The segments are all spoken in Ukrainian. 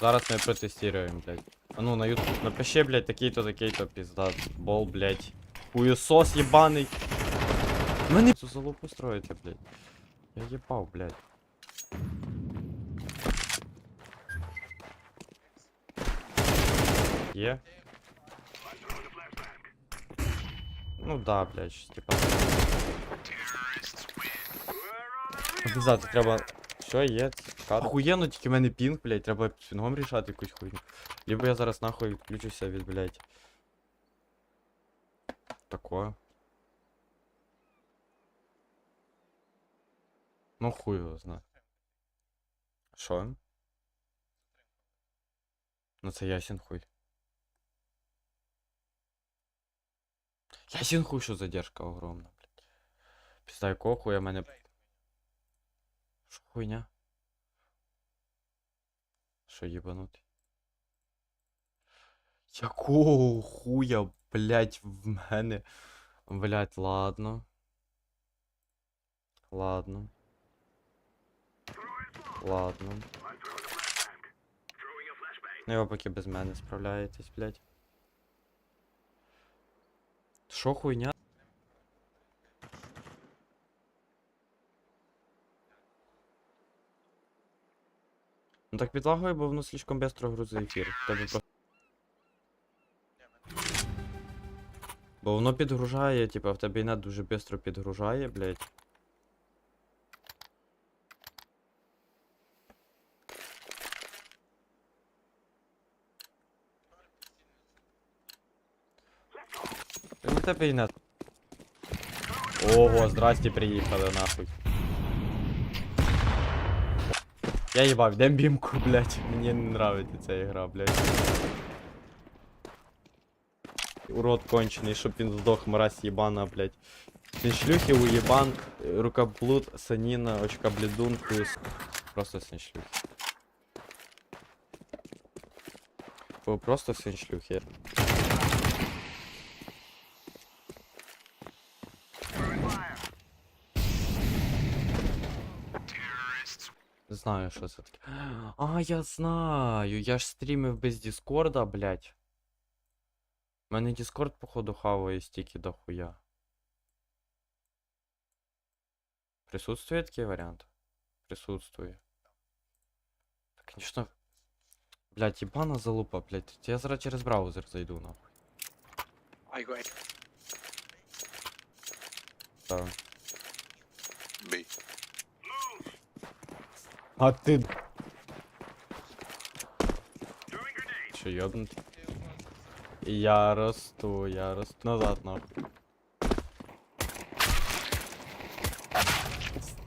Зараз ми протестируємо, блядь. А ну на ютуб напиши, блядь, такий-то, такий-то пізда. Бол, блядь. Хуєсос єбаний. Мене цю залупу строїте, блядь. Я їбав, блядь. Є? Ну да, блядь, щось типа. Обязати треба. Що є? Охуєнно, тільки в мене пінг, блядь, треба пінгом рішати якусь хуйню. Либо я зараз нахуй відключуся від, блядь. Такое. Ну хуй його знає. Що? Ну це ясен хуй. Ясен хуй, що задержка огромна, блядь. Пізда якого хуя мене. Що хуйня? Що їбанутий? Якого хуя, блядь, в мене? Блядь, ладно. Ладно. Ладно. Ну його поки без мене справляєтесь, блядь. Що хуйня? Ну так підлагує, бо воно слишком быстро грузить ефір. Тебе просто... Бо воно підгружає, типа в тебе інет дуже швидко підгружає, у тебе інет. Ого, здрасте, приїхали нахуй. Я їбав, йдем бімку, блядь. Мені не нравиться ця ігра, блядь. Урод кончений, щоб він здох, мразь єбана, блядь. Він шлюхи, уєбан, рукоблуд, саніна, очка блідун, хуєс. Просто син шлюхи. Бо Просто син знаю, що це таке. А, я знаю. Я ж стрімив без Діскорда, блядь. У мене Діскорд, походу, хаває стільки дохуя. Присутствує такий варіант? Присутствує. Так, конечно. Блядь, ебана залупа, блядь. Я зараз через браузер зайду, нахуй. I go A. Так. B. А ти. Що йобнутий? Я росту, я росту. Назад нахуй.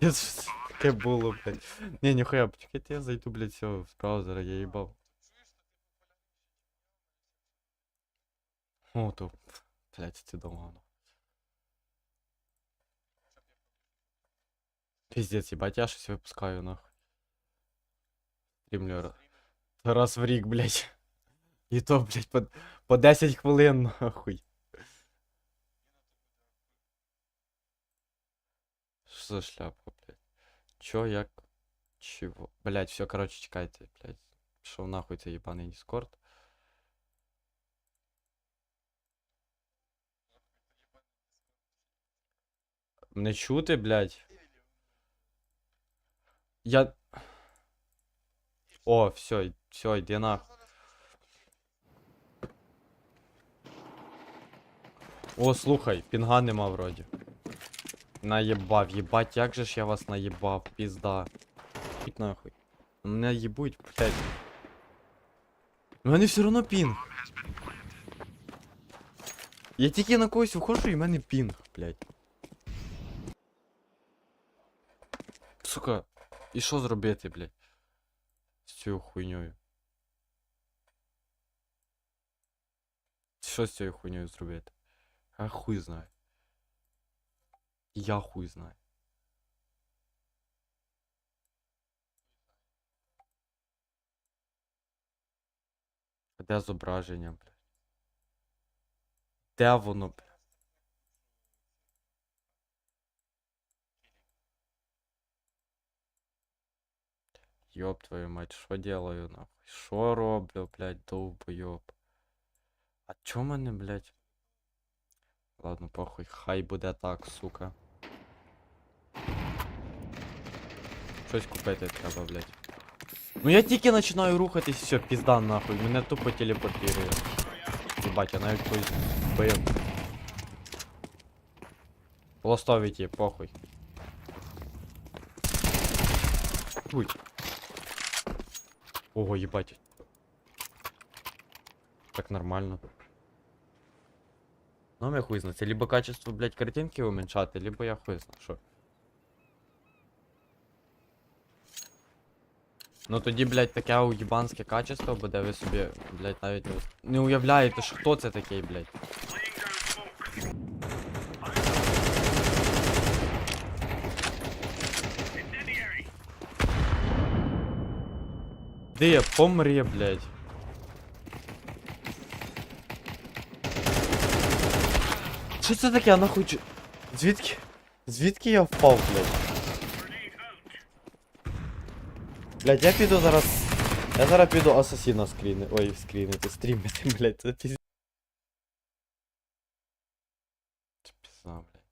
Я ж- Таке було, блядь. Не, ніхуя, почекайте, я зайду, блядь, всього з браузера, я їбав. О, то. Блядь, це дома. Пиздец, ебать, я щось випускаю, нахуй. Стрімлю раз. В рік, блядь. І то, блядь, по, по 10 хвилин, нахуй. Що за шляпа, блядь? Чо, як? Чого? Блядь, все, короче, чекайте, блядь. Пішов нахуй цей єбаний Дискорд. Не чути, блядь. Я. О, все, все, йди нахуй. О, слухай, пінга нема вроді. Наєбав, їбать, як же ж я вас наєбав, пізда. Ідь нахуй. Мене їбуть, блядь. У мене все одно пінг. Я тільки на когось виходжу і в мене пінг, блядь. Сука, і що зробити, блядь? Цією хуйньою. Що з цією хуйньою зробити? А хуй знає. Я хуй знаю. Де зображення, блядь? Де воно, блядь? Ёб твою мать, що делаю нахуй? Що роблю, блядь, довбойоб? А чо мене, блядь? Ладно, похуй, хай буде так, сука. Щось купити треба, блядь. Ну я тільки починаю рухатись, все, пізда нахуй, мене тупо телепортує. Єбать, я навіть когось вбив. Лостові ті, похуй. Ого, ебать. Так нормально. Ну, я хуй знаю. Либо качество, блядь, картинки уменьшати, либо я хуй знаю, що. Ну тоді, блядь, таке уєбанське качество буде, ви собі, блядь, навіть не уявляєте, що хто це такий, блядь. Де, помри, блядь. Що це таке, нахуй? чи- Звідки? Звідки я впав, блядь? Блядь, я піду зараз. Я зараз піду асасіна скріни. Ой, скрінити, стрімити, блядь, це піз... Це пізна, блядь.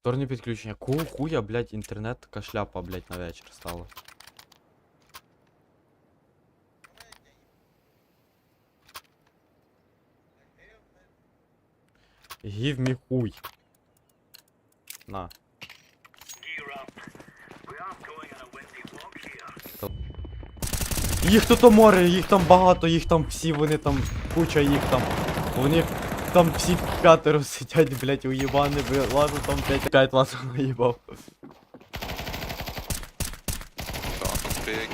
Вторне підключення. Кого хуя, блядь, інтернет така шляпа, блядь, на вечір стала. Give me хуй. На. Їх тут море, їх там багато, їх там всі, вони там, куча їх там. Вони там всі п'ятеро сидять, блять, уїбани, ладно, там 5 5 лазу наїбав. Dark is big.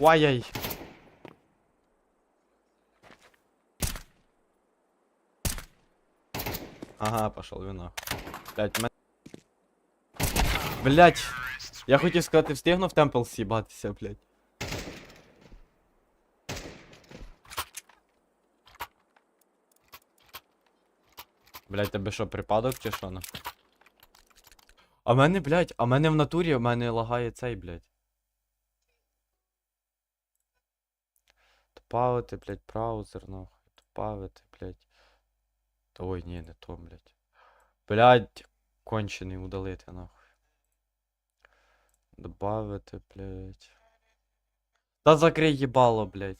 Ай-яй. Ага, пошел вина. Блять, мен... Блять! Я хотів сказати, встигну в темпл с'їбатися, блять. Блять, тебе що, припадок чи що? А мене, блять, а мене в натурі, в мене лагає цей, блять. Тупавити, блять, браузер, нахуй. Тупавити, блять. Та ой, ні, не то, блять. Блять, кончений удалити, нахуй. Добавити, блядь. Та закрий їбало, блядь.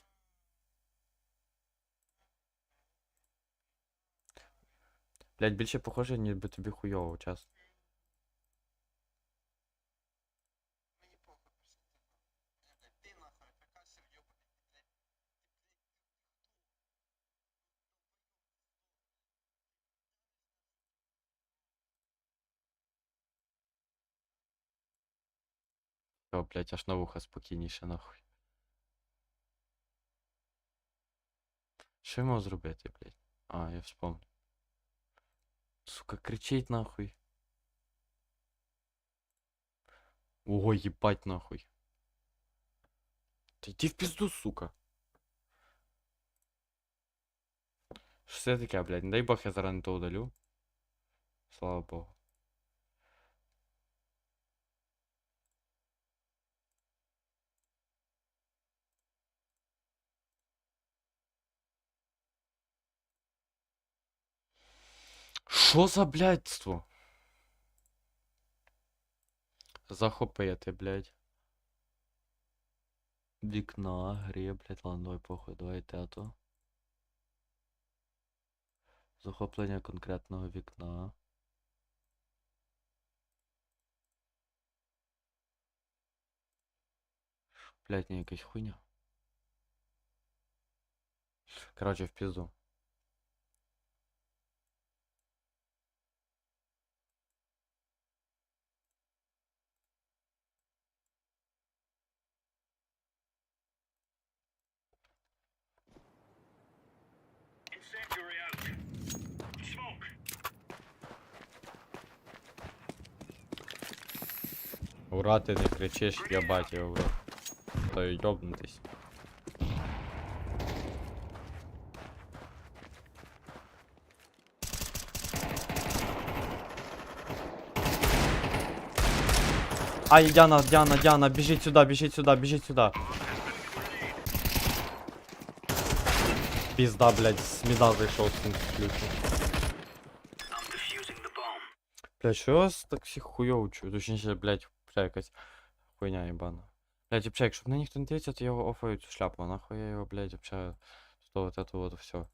Блять, більше похоже, ніби тобі хуйово, чесно. О, блять, аж на вуха спокійніше, нахуй. Що я зробити, блять? А, я вспомнив. Сука, кричить нахуй. Ого, їбать нахуй. Та йди в пізду, сука. Що це таке, блядь? Не дай Бог я зараз не то удалю. Слава Богу. Що за блядство? Захопити, блядь. Вікна, грі, блядь, ладно, давай похуй, давай тето. Захоплення конкретного вікна. Блядь, не якась хуйня. Короче, в пизду. Ура, ты не кричишь, я батя, бро. А то й йобнутись. Ай, Діана, Діана, Діана, біжіть сюда, біжіть сюда, біжіть сюда. Пізда, блядь, с зайшов з с ключом. Бля, чё я так всех хуёво чую? Точнее, блядь, ще якась хуйня єбана. Блядь, вообще, якщо мене ніхто не дивиться, то я його офаю цю шляпу, нахуй я його, блядь, вообще, то вот это вот все.